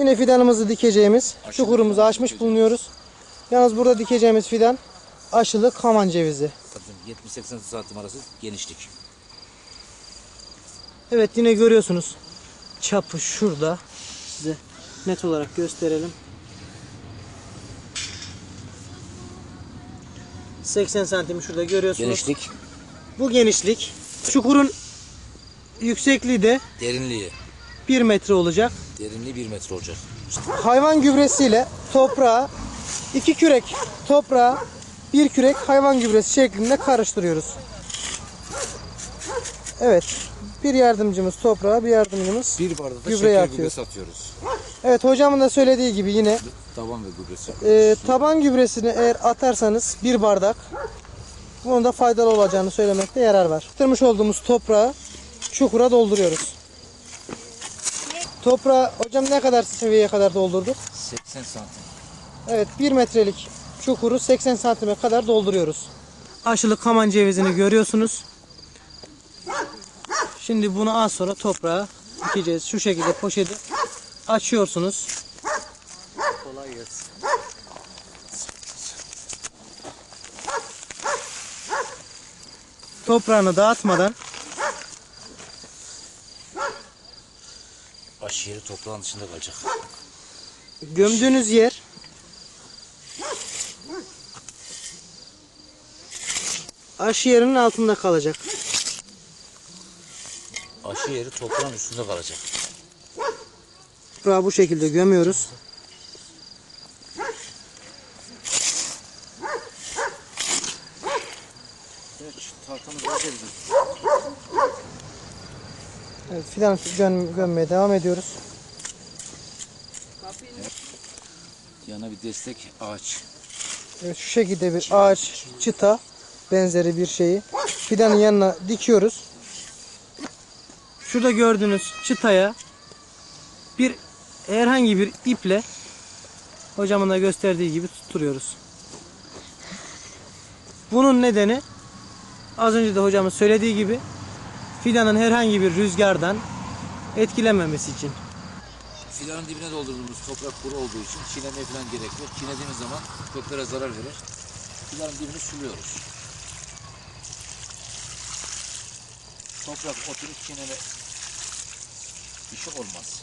Yine fidanımızı dikeceğimiz çukurumuzu açmış bulunuyoruz. Yalnız burada dikeceğimiz fidan aşılı kaman cevizi. Tabii 70-80 santim arası genişlik. Evet yine görüyorsunuz. Çapı şurada. Size net olarak gösterelim. 80 santim şurada görüyorsunuz. Genişlik, Bu genişlik. Çukurun yüksekliği de derinliği. 1 metre olacak. Derinliği 1 metre olacak. Hayvan gübresiyle toprağa iki kürek toprağa bir kürek hayvan gübresi şeklinde karıştırıyoruz. Evet. Bir yardımcımız toprağa, bir yardımcımız Bir bardak da şeker atıyoruz. gübresi atıyoruz. Evet hocamın da söylediği gibi yine Taban ve gübresi. e, taban gübresini eğer atarsanız bir bardak bunun da faydalı olacağını söylemekte yarar var. Kırmış olduğumuz toprağı çukura dolduruyoruz. Toprağı hocam ne kadar seviyeye kadar doldurduk? 80 santim. Evet 1 metrelik çukuru 80 santime kadar dolduruyoruz. Aşılı kaman cevizini görüyorsunuz. Şimdi bunu az sonra toprağa dikeceğiz. Şu şekilde poşeti açıyorsunuz. Kolay gelsin. Toprağını dağıtmadan Aşı yeri toprağın dışında kalacak. gömdüğünüz yer aşı yerinin altında kalacak. Aşı yeri toprağın üstünde kalacak. Toprağı bu şekilde gömüyoruz. Tahtamız hazır. Evet, fidan göm, gömmeye devam ediyoruz. Yana bir destek ağaç. Evet, şu şekilde bir ağaç, çıta benzeri bir şeyi fidanın yanına dikiyoruz. Şurada gördüğünüz çıtaya bir herhangi bir iple hocamın da gösterdiği gibi tutturuyoruz. Bunun nedeni az önce de hocamın söylediği gibi fidanın herhangi bir rüzgardan etkilenmemesi için. Fidanın dibine doldurduğumuz toprak kuru olduğu için çiğnemeye falan gerek yok. Çiğnediğimiz zaman köklere zarar verir. Fidanın dibini suluyoruz. Toprak oturup çiğneme işi olmaz.